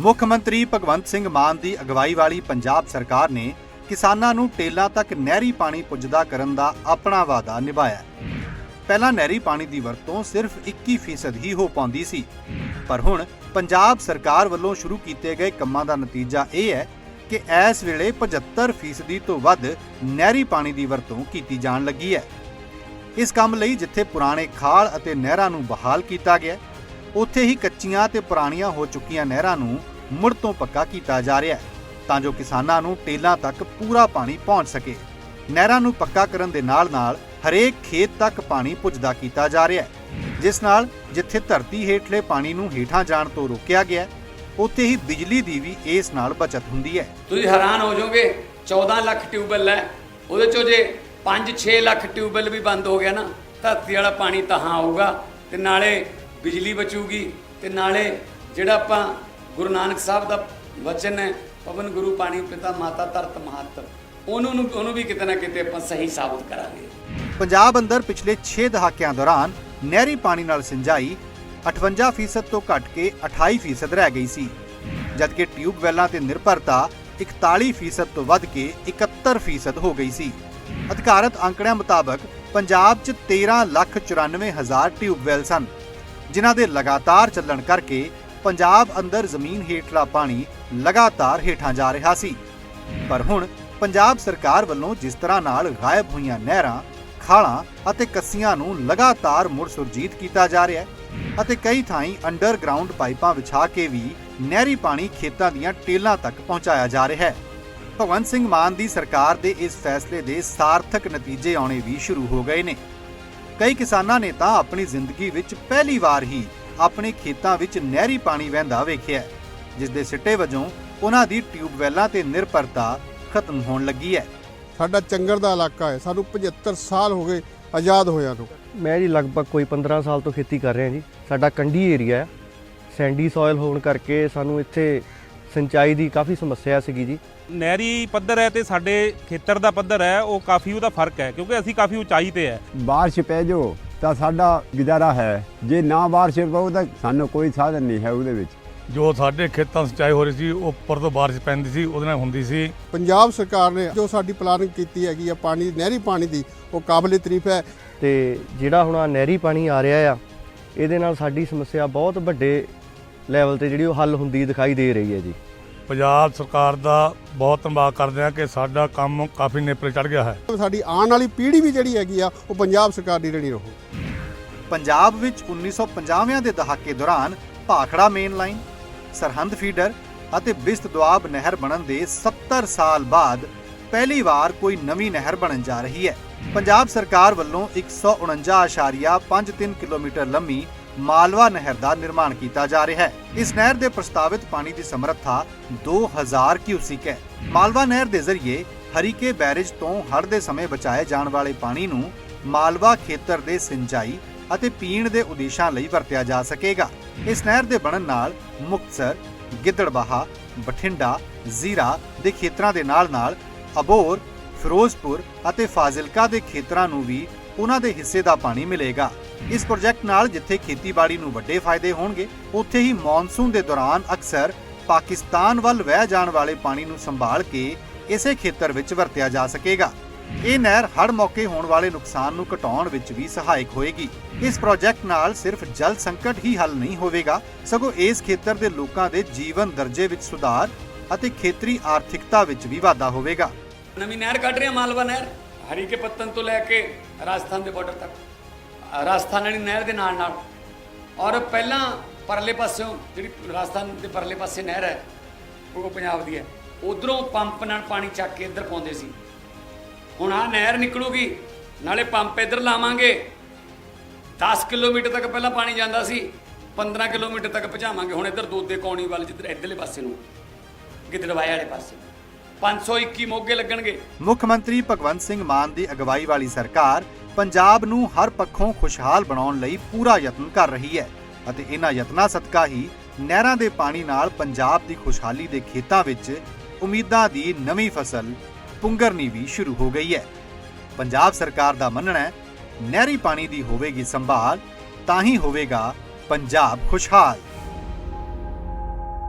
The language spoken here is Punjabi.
ਮੁੱਖ ਮੰਤਰੀ ਭਗਵੰਤ ਸਿੰਘ ਮਾਨ ਦੀ ਅਗਵਾਈ ਵਾਲੀ ਪੰਜਾਬ ਸਰਕਾਰ ਨੇ ਕਿਸਾਨਾਂ ਨੂੰ ਟੇਲਾਂ ਤੱਕ ਨਹਿਰੀ ਪਾਣੀ ਪੁੱਜਦਾ ਕਰਨ ਦਾ ਆਪਣਾ ਵਾਅਦਾ ਨਿਭਾਇਆ। ਪਹਿਲਾਂ ਨਹਿਰੀ ਪਾਣੀ ਦੀ ਵਰਤੋਂ ਸਿਰਫ 21% ਹੀ ਹੋ ਪਾਉਂਦੀ ਸੀ, ਪਰ ਹੁਣ ਪੰਜਾਬ ਸਰਕਾਰ ਵੱਲੋਂ ਸ਼ੁਰੂ ਕੀਤੇ ਗਏ ਕੰਮਾਂ ਦਾ ਨਤੀਜਾ ਇਹ ਹੈ ਕਿ ਇਸ ਵੇਲੇ 75% ਤੋਂ ਵੱਧ ਨਹਿਰੀ ਪਾਣੀ ਦੀ ਵਰਤੋਂ ਕੀਤੀ ਜਾਣ ਲੱਗੀ ਹੈ। ਇਸ ਕੰਮ ਲਈ ਜਿੱਥੇ ਪੁਰਾਣੇ ਖਾਲ ਅਤੇ ਨਹਿਰਾਂ ਨੂੰ ਬਹਾਲ ਕੀਤਾ ਗਿਆ ਉੱਥੇ ਹੀ ਕੱਚੀਆਂ ਤੇ ਪੁਰਾਣੀਆਂ ਹੋ ਚੁੱਕੀਆਂ ਨਹਿਰਾਂ ਨੂੰ ਮੁੜ ਤੋਂ ਪੱਕਾ ਕੀਤਾ ਜਾ ਰਿਹਾ ਹੈ, ਤਾਂ ਜੋ ਕਿਸਾਨਾਂ ਨੂੰ ਟੇਲਾਂ ਤੱਕ ਪੂਰਾ ਪਾਣੀ ਪਹੁੰਚ ਸਕੇ। ਨਹਿਰਾਂ ਨੂੰ ਪੱਕਾ ਕਰਨ ਦੇ ਨਾਲ-ਨਾਲ ਹਰੇਕ ਖੇਤ ਤੱਕ ਪਾਣੀ ਪੁੱਜਦਾ ਕੀਤਾ ਜਾ ਰਿਹਾ ਹੈ, ਜਿਸ ਨਾਲ ਜਿੱਥੇ ਧਰਤੀ ਹੇਠਲੇ ਪਾਣੀ ਨੂੰ ਹੇਠਾਂ ਜਾਣ ਤੋਂ ਰੋਕਿਆ ਗਿਆ ਉੱਥੇ ਹੀ ਬਿਜਲੀ ਦੀ ਵੀ ਇਸ ਨਾਲ ਬਚਤ ਹੁੰਦੀ ਹੈ। ਤੁਸੀਂ ਹੈਰਾਨ ਹੋ ਜਾਓਗੇ 14 ਲੱਖ ਟਿਊਬਵੈੱਲ ਹੈ, ਉਹਦੇ ਚੋਂ ਜੇ 5-6 ਲੱਖ ਟਿਊਬਵੈੱਲ ਵੀ ਬੰਦ ਹੋ ਗਿਆ ਨਾ, ਧਰਤੀ ਵਾਲਾ ਪਾਣੀ ਤਾਂ ਆਊਗਾ, ਤੇ ਨਾਲੇ ਬਿਜਲੀ ਬਚੂਗੀ ਤੇ ਨਾਲੇ ਜਿਹੜਾ ਆਪਾਂ ਗੁਰੂ ਨਾਨਕ ਸਾਹਿਬ ਦਾ ਵਚਨ ਹੈ, ਪਵਨ ਗੁਰੂ ਪਾਣੀ ਪਿਤਾ ਮਾਤਾ ਧਰਤ ਮਹੱਤ, ਉਹਨੂੰ ਨੂੰ- ਉਹਨੂੰ ਵੀ ਕਿਤੇ ਨਾ ਕਿਤੇ ਆਪਾਂ ਸਹੀ ਸਾਬਤ ਕਰਾਂਗੇ। ਪੰਜਾਬ ਅੰਦਰ ਪਿਛਲੇ 6 ਦਹਾਕਿਆਂ ਦੌਰਾਨ ਨਹਿਰੀ ਪਾਣੀ ਨਾਲ ਸਿੰਜਾਈ 58% ਤੋਂ ਘਟ ਕੇ 28% ਰਹਿ ਗਈ ਸੀ, ਜਦਕਿ ਟਿਊਬਵੈੱਲਾਂ ਤੇ ਨਿਰਭਰਤਾ 41% ਤੋਂ ਵੱਧ ਕੇ 71% ਹੋ ਗਈ ਸੀ। ਅਧਿਕਾਰਤ ਅੰਕੜਿਆਂ ਮੁਤਾਬਕ ਪੰਜਾਬ 'ਚ 13 ਲੱਖ 94 ਹਜ਼ਾਰ ਟਿਊਬਵੈੱਲ ਸਨ। ਜਿਨ੍ਹਾਂ ਦੇ ਲਗਾਤਾਰ ਚੱਲਣ ਕਰਕੇ ਪੰਜਾਬ ਅੰਦਰ ਜ਼ਮੀਨ ਹੇਠਲਾ ਪਾਣੀ ਲਗਾਤਾਰ ਹੇਠਾਂ ਜਾ ਰਿਹਾ ਸੀ। ਪਰ ਹੁਣ ਪੰਜਾਬ ਸਰਕਾਰ ਵੱਲੋਂ ਜਿਸ ਤਰ੍ਹਾਂ ਨਾਲ ਗਾਇਬ ਹੋਈਆਂ ਨਹਿਰਾਂ, ਖਾਲਾਂ ਅਤੇ ਕੱਸੀਆਂ ਨੂੰ ਲਗਾਤਾਰ ਮੁੜ ਸੁਰਜੀਤ ਕੀਤਾ ਜਾ ਰਿਹਾ ਹੈ ਅਤੇ ਕਈ ਥਾਈਂ ਅੰਡਰਗਰਾਉਂਡ ਪਾਈਪਾਂ ਵਿਛਾ ਕੇ ਵੀ ਨਹਿਰੀ ਪਾਣੀ ਖੇਤਾਂ ਦੀਆਂ ਟੇਲਾਂ ਤੱਕ ਪਹੁੰਚਾਇਆ ਜਾ ਰਿਹਾ ਹੈ। ਭਗਵੰਤ ਸਿੰਘ ਮਾਨ ਦੀ ਸਰਕਾਰ ਦੇ ਇਸ ਫੈਸਲੇ ਦੇ ਸਾਰਥਕ ਨਤੀਜੇ ਆਉਣੇ ਵੀ ਸ਼ੁਰੂ ਹੋ ਗਏ ਨੇ। ਕਈ ਕਿਸਾਨਾਂ ਨੇ ਤਾਂ ਆਪਣੀ ਜ਼ਿੰਦਗੀ ਵਿੱਚ ਪਹਿਲੀ ਵਾਰ ਹੀ ਆਪਣੇ ਖੇਤਾਂ ਵਿੱਚ ਨਹਿਰੀ ਪਾਣੀ ਵਹਿੰਦਾ ਵੇਖਿਆ ਜਿਸ ਦੇ ਸਿੱਟੇ ਵਜੋਂ ਉਹਨਾਂ ਦੀ ਟਿਊਬਵੈੱਲਾਂ ਤੇ ਨਿਰਭਰਤਾ ਖਤਮ ਹੋਣ ਲੱਗੀ ਹੈ। ਸਾਡਾ ਚੰਗਰ ਦਾ ਇਲਾਕਾ ਹੈ ਸਾਨੂੰ 75 ਸਾਲ ਹੋ ਗਏ ਆਜ਼ਾਦ ਹੋਇਆਂ ਨੂੰ। ਮੈਂ ਜੀ ਲਗਭਗ ਕੋਈ 15 ਸਾਲ ਤੋਂ ਖੇਤੀ ਕਰ ਰਿਹਾ ਜੀ। ਸਾਡਾ ਕੰਢੀ ਏਰੀਆ ਹੈ ਸੈਂਡੀ ਸੋਇਲ ਹੋਣ ਕਰਕੇ ਸਾਨੂੰ ਇੱਥੇ ਸਿੰਚਾਈ ਦੀ ਕਾਫੀ ਸਮੱਸਿਆ ਸੀਗੀ ਜੀ। ਨਹਿਰੀ ਪੱਧਰ ਹੈ ਤੇ ਸਾਡੇ ਖੇਤਰ ਦਾ ਪੱਧਰ ਹੈ ਉਹ ਕਾਫੀ ਉਹਦਾ ਫ਼ਰਕ ਹੈ ਕਿਉਂਕਿ ਅਸੀਂ ਕਾਫੀ ਉਚਾਈ ਤੇ ਹੈ। ਬਾਰਿਸ਼ ਪੈ ਜੋ ਤਾਂ ਸਾਡਾ ਗੁਜ਼ਾਰਾ ਹੈ। ਜੇ ਨਾ ਬਾਰਿਸ਼ ਪਊ ਤਾਂ ਸਾਨੂੰ ਕੋਈ ਸਾਧਨ ਨਹੀਂ ਹੈ ਉਹਦੇ ਵਿੱਚ। ਜੋ ਸਾਡੇ ਖੇਤਾਂ ਸਿੰਚਾਈ ਹੋ ਰਹੀ ਸੀ ਉਹ ਉੱਪਰ ਤੋਂ ਬਾਰਿਸ਼ ਪੈਂਦੀ ਸੀ ਉਹਦੇ ਨਾਲ ਹੁੰਦੀ ਸੀ। ਪੰਜਾਬ ਸਰਕਾਰ ਨੇ ਜੋ ਸਾਡੀ ਪਲਾਨਿੰਗ ਕੀਤੀ ਹੈਗੀ ਆ ਪਾਣੀ ਨਹਿਰੀ ਪਾਣੀ ਦੀ ਉਹ ਕਾਬਲੇ ਤਾਰੀਫ ਹੈ। ਤੇ ਜਿਹੜਾ ਹੁਣ ਆ ਨਹਿਰੀ ਪਾਣੀ ਆ ਰਿਹਾ ਆ ਇਹਦੇ ਨਾਲ ਸਾਡੀ ਸਮੱਸਿਆ ਬਹੁਤ ਵੱਡੇ ਲੈਵਲ ਤੇ ਜਿਹੜੀ ਉਹ ਹੱਲ ਹੁੰਦੀ ਦਿਖਾਈ ਦੇ ਰਹੀ ਹੈ ਜੀ। ਪੰਜਾਬ ਸਰਕਾਰ ਦਾ ਬਹੁਤ ਧੰਨਵਾਦ ਕਰਦੇ ਹਾਂ ਕਿ ਸਾਡਾ ਕੰਮ ਕਾਫੀ ਨੇਪਰੇ ਚੜ ਗਿਆ ਹੈ। ਸਾਡੀ ਆਉਣ ਵਾਲੀ ਪੀੜ੍ਹੀ ਵੀ ਜਿਹੜੀ ਹੈਗੀ ਆ ਉਹ ਪੰਜਾਬ ਸਰਕਾਰ ਦੀ ਜਿਹੜੀ ਰਹੂ। ਪੰਜਾਬ ਵਿੱਚ 1950ਵਿਆਂ ਦੇ ਦਹਾਕੇ ਦੌਰਾਨ Bhakra main line Sirhind feeder ਅਤੇ ਬਿਸਤ ਦੁਆਬ ਨਹਿਰ ਬਣਨ ਦੇ 70 ਸਾਲ ਬਾਅਦ ਪਹਿਲੀ ਵਾਰ ਕੋਈ ਨਵੀਂ ਨਹਿਰ ਬਣਨ ਜਾ ਰਹੀ ਹੈ। ਪੰਜਾਬ ਸਰਕਾਰ ਵੱਲੋਂ 149.53 ਕਿਲੋਮੀਟਰ ਲੰਮੀ ਮਾਲਵਾ ਨਹਿਰ ਦਾ ਨਿਰਮਾਣ ਕੀਤਾ ਜਾ ਰਿਹਾ ਹੈ। ਇਸ ਨਹਿਰ ਦੇ ਪ੍ਰਸਤਾਵਿਤ ਪਾਣੀ ਦੀ ਸਮਰੱਥਾ 2000 ਕਿਊਸਿਕ ਹੈ। ਮਾਲਵਾ ਨਹਿਰ ਦੇ ਜ਼ਰੀਏ ਹਰੀਕੇ ਬੈਰੇਜ ਤੋਂ ਹੜ੍ਹ ਦੇ ਸਮੇਂ ਬਚਾਏ ਜਾਣ ਵਾਲੇ ਪਾਣੀ ਨੂੰ ਮਾਲਵਾ ਖੇਤਰ ਦੇ ਸਿੰਚਾਈ ਅਤੇ ਪੀਣ ਦੇ ਉਦੇਸ਼ਾਂ ਲਈ ਵਰਤਿਆ ਜਾ ਸਕੇਗਾ। ਇਸ ਨਹਿਰ ਦੇ ਬਣਨ ਨਾਲ ਮੁਕਤਸਰ, ਗਿੱਦੜਬਾਹਾ, ਬਠਿੰਡਾ, ਜ਼ੀਰਾ ਦੇ ਖੇਤਰਾਂ ਦੇ ਨਾਲ-ਨਾਲ ਅਬੋਰ ਫਿਰੋਜ਼ਪੁਰ ਅਤੇ ਫਾਜ਼ਿਲਕਾ ਦੇ ਖੇਤਰਾਂ ਨੂੰ ਵੀ ਉਹਨਾਂ ਦੇ ਹਿੱਸੇ ਦਾ ਪਾਣੀ ਮਿਲੇਗਾ। ਇਸ ਪ੍ਰੋਜੈਕਟ ਨਾਲ ਜਿੱਥੇ ਖੇਤੀਬਾੜੀ ਨੂੰ ਵੱਡੇ ਫਾਇਦੇ ਹੋਣਗੇ, ਉੱਥੇ ਹੀ ਮੌਨਸੂਨ ਦੇ ਦੌਰਾਨ ਅਕਸਰ ਪਾਕਿਸਤਾਨ ਵੱਲ ਵਹਿ ਜਾਣ ਵਾਲੇ ਪਾਣੀ ਨੂੰ ਸੰਭਾਲ ਕੇ ਇਸੇ ਖੇਤਰ ਵਿੱਚ ਵਰਤਿਆ ਜਾ ਸਕੇਗਾ। ਇਹ ਨਹਿਰ ਹੜ ਮੌਕੇ ਹੋਣ ਵਾਲੇ ਨੁਕਸਾਨ ਨੂੰ ਘਟਾਉਣ ਵਿੱਚ ਵੀ ਸਹਾਇਕ ਹੋਏਗੀ। ਇਸ ਪ੍ਰੋਜੈਕਟ ਨਾਲ ਸਿਰਫ ਜਲ ਸੰਕਟ ਹੀ ਹੱਲ ਨਹੀਂ ਹੋਵੇਗਾ, ਸਗੋਂ ਇਸ ਖੇਤਰ ਦੇ ਲੋਕਾਂ ਦੇ ਜੀਵਨ ਦਰਜੇ ਵਿੱਚ ਸੁਧਾਰ ਅਤੇ ਖੇਤਰੀ ਆਰਥਿਕਤਾ ਵਿੱਚ ਵੀ ਵਾਧਾ ਹੋਵੇਗਾ। ਨਵੀਂ ਨਹਿਰ ਕੱਢ ਰਹੇ ਮਾਲਵਾ ਨਹਿਰ। ਹਰੀਕੇ ਪੱਤਨ ਤੋਂ ਲੈ ਕੇ ਰਾਜਸਥਾਨ ਦੇ ਬਾਰਡਰ ਤੱਕ। ਰਾਜਸਥਾਨੀ ਨਹਿਰ ਦੇ ਨਾਲ ਨਾਲ। ਔਰ ਪਹਿਲਾਂ ਪਰਲੇ ਪਾਸਿਓਂ ਜਿਹੜੀ ਰਾਜਸਥਾਨ ਦੇ ਪਰਲੇ ਪਾਸੇ ਨਹਿਰ ਹੈ, ਉਹ ਪੰਜਾਬ ਦੀ ਹੈ। ਉਧਰੋਂ ਪੰਪ ਨਾਲ ਪਾਣੀ ਚੱਕ ਕੇ ਇੱਧਰ ਪਾਉਂਦੇ ਸੀ। ਹੁਣ ਆ ਨਹਿਰ ਨਿਕਲੂਗੀ, ਨਾਲੇ ਪੰਪ ਇੱਧਰ ਲਾਵਾਂਗੇ। 10 ਕਿਲੋਮੀਟਰ ਤੱਕ ਪਹਿਲਾਂ ਪਾਣੀ ਜਾਂਦਾ ਸੀ 15 ਕਿਲੋਮੀਟਰ ਤੱਕ ਪਹੁੰਚਾਵਾਂਗੇ। ਹੁਣ ਇੱਧਰ ਦੋਦੇ ਕੌਣੀ ਵੱਲ ਜਿੱਧਰ ਇੱਧਰਲੇ ਪਾਸੇ ਨੂੰ ਗਿੱਦੜਵਾਏ ਵਾਲੇ ਪਾਸੇ। 521 ਮੋਗੇ ਲੱਗਣਗੇ। ਮੁੱਖ ਮੰਤਰੀ ਭਗਵੰਤ ਸਿੰਘ ਮਾਨ ਦੀ ਅਗਵਾਈ ਵਾਲੀ ਸਰਕਾਰ ਪੰਜਾਬ ਨੂੰ ਹਰ ਪੱਖੋਂ ਖੁਸ਼ਹਾਲ ਬਣਾਉਣ ਲਈ ਪੂਰਾ ਯਤਨ ਕਰ ਰਹੀ ਹੈ ਅਤੇ ਇਹਨਾਂ ਯਤਨਾਂ ਸਦਕਾ ਹੀ ਨਹਿਰਾਂ ਦੇ ਪਾਣੀ ਨਾਲ ਪੰਜਾਬ ਦੀ ਖੁਸ਼ਹਾਲੀ ਦੇ ਖੇਤਾਂ ਵਿੱਚ ਉਮੀਦਾਂ ਦੀ ਨਵੀਂ ਫਸਲ ਪੁੰਗਰਨੀ ਵੀ ਸ਼ੁਰੂ ਹੋ ਗਈ ਹੈ। ਪੰਜਾਬ ਸਰਕਾਰ ਦਾ ਮੰਨਣਾ ਹੈ, ਨਹਿਰੀ ਪਾਣੀ ਦੀ ਹੋਵੇਗੀ ਸੰਭਾਲ, ਤਾਂ ਹੀ ਹੋਵੇਗਾ ਪੰਜਾਬ ਖੁਸ਼ਹਾਲ।